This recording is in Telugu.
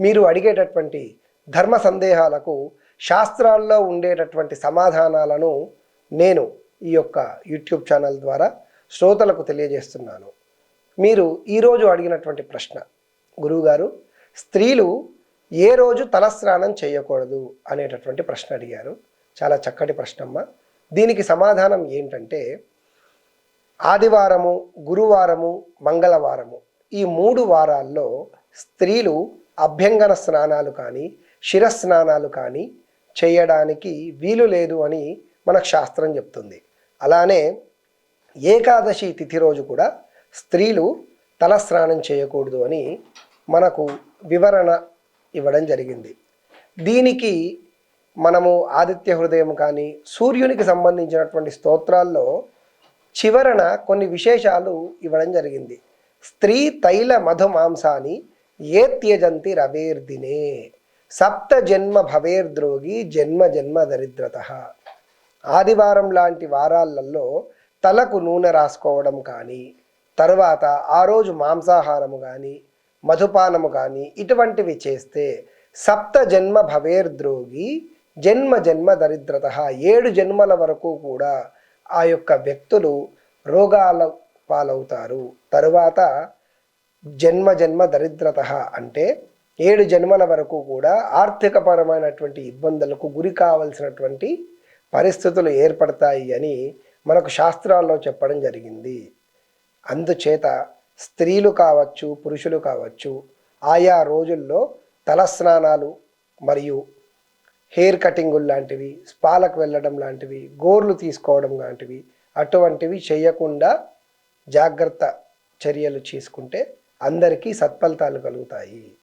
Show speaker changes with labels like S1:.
S1: మీరు అడిగేటటువంటి ధర్మ సందేహాలకు శాస్త్రాల్లో ఉండేటటువంటి సమాధానాలను నేను ఈ యొక్క యూట్యూబ్ ఛానల్ ద్వారా శ్రోతలకు తెలియజేస్తున్నాను. మీరు ఈరోజు అడిగినటువంటి ప్రశ్న గురువుగారు స్త్రీలు ఏ రోజు తలస్నానం చేయకూడదు అనేటటువంటి ప్రశ్న అడిగారు. చాలా చక్కటి ప్రశ్నమ్మ. దీనికి సమాధానం ఏంటంటే ఆదివారము గురువారము మంగళవారము ఈ మూడు వారాల్లో స్త్రీలు అభ్యంగన స్నానాలు కానీ శిరస్నానాలు కానీ చేయడానికి వీలు లేదు అని మనకు శాస్త్రం చెప్తుంది. అలానే ఏకాదశి తిథి రోజు కూడా స్త్రీలు తలస్నానం చేయకూడదు అని మనకు వివరణ ఇవ్వడం జరిగింది. దీనికి మనము ఆదిత్య హృదయం కానీ సూర్యునికి సంబంధించినటువంటి స్తోత్రాల్లో చివరన కొన్ని విశేషాలు ఇవ్వడం జరిగింది. స్త్రీ తైల మధు మాంసాన్ని ఏ త్యజంతి రవేర్దినే? సప్త జన్మ భవేర్ద్రోగి జన్మ జన్మ దరిద్రత. ఆదివారం లాంటి వారాలలో తలకు నూనె రాసుకోవడం కానీ తరువాత ఆ రోజు మాంసాహారము కానీ మధుపానము కానీ ఇటువంటివి చేస్తే సప్త జన్మ భవేర్ద్రోగి జన్మ జన్మ దరిద్రత. ఏడు జన్మల వరకు కూడా ఆ యొక్క వ్యక్తులు రోగాల పాలవుతారు. తరువాత జన్మ జన్మ దరిద్రత అంటే ఏడు జన్మల వరకు కూడా ఆర్థికపరమైనటువంటి ఇబ్బందులకు గురి కావలసినటువంటి పరిస్థితులు ఏర్పడతాయి అని మనకు శాస్త్రాల్లో చెప్పడం జరిగింది. అందుచేత స్త్రీలు కావచ్చు పురుషులు కావచ్చు ఆయా రోజుల్లో తలస్నానాలు మరియు హెయిర్ కటింగులు లాంటివి స్పాలకు వెళ్ళడం లాంటివి గోర్లు తీసుకోవడం లాంటివి అటువంటివి చేయకుండా జాగ్రత్త చర్యలు తీసుకుంటే అందరికీ సత్ఫలితాలు కలుగుతాయి.